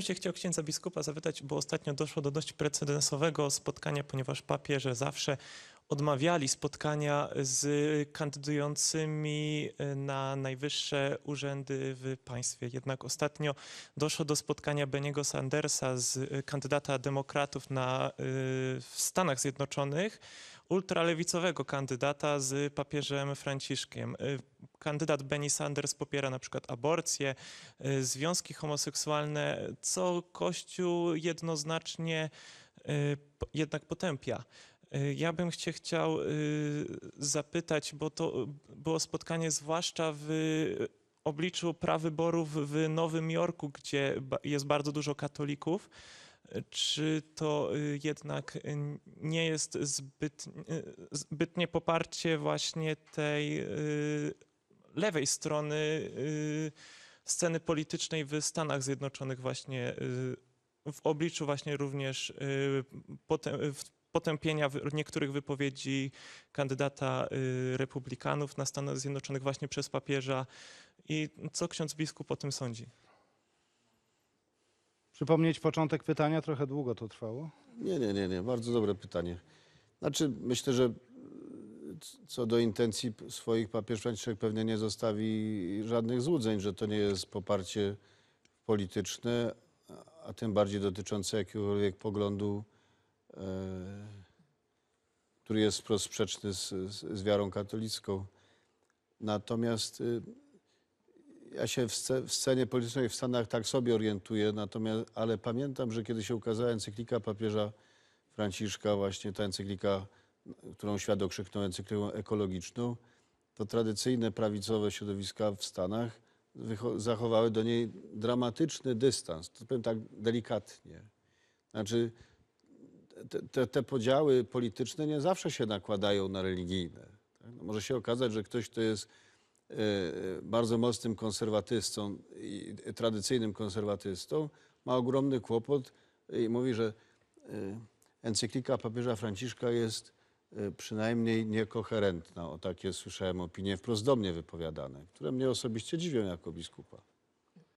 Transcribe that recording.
Się chciał księdza biskupa zapytać, bo ostatnio doszło do dość precedensowego spotkania, ponieważ papieże zawsze odmawiali spotkania z kandydującymi na najwyższe urzędy w państwie. Jednak ostatnio doszło do spotkania Beniego Sandersa z kandydata demokratów na, y, w Stanach Zjednoczonych, ultralewicowego kandydata z papieżem Franciszkiem. Kandydat Benny Sanders popiera na przykład aborcję, y, związki homoseksualne, co Kościół jednoznacznie y, jednak potępia. Y, Ja bym cię chciał zapytać, bo to było spotkanie zwłaszcza w obliczu prawyborów w Nowym Jorku, gdzie jest bardzo dużo katolików. Czy to jednak nie jest zbyt, zbytnie poparcie właśnie tej lewej strony y, sceny politycznej w Stanach Zjednoczonych właśnie y, w obliczu właśnie również y, potępienia niektórych wypowiedzi kandydata republikanów na Stanach Zjednoczonych właśnie przez papieża. I co ksiądz biskup o tym sądzi? Przypomnieć początek pytania, trochę długo to trwało. Nie, nie, nie, nie. Bardzo dobre pytanie. Znaczy, myślę, że co do intencji swoich papież Franciszek pewnie nie zostawi żadnych złudzeń, że to nie jest poparcie polityczne, a- tym bardziej dotyczące jakiegokolwiek poglądu, e, który jest wprost sprzeczny z, z, z wiarą katolicką. Natomiast y, ja się w, w scenie politycznej w Stanach tak sobie orientuję, natomiast, ale pamiętam, że kiedy się ukazała encyklika papieża Franciszka, właśnie ta encyklika, którą świat okrzyknął encykliką ekologiczną, to tradycyjne prawicowe środowiska w Stanach zachowały do niej dramatyczny dystans. To powiem tak delikatnie. Znaczy, te, te, te podziały polityczne nie zawsze się nakładają na religijne. Tak? No może się okazać, że ktoś, kto jest e, bardzo mocnym konserwatystą i tradycyjnym konserwatystą, ma ogromny kłopot i mówi, że e, encyklika papieża Franciszka jest przynajmniej niekoherentna. O takie słyszałem opinie wprost do mnie wypowiadane, które mnie osobiście dziwią jako biskupa.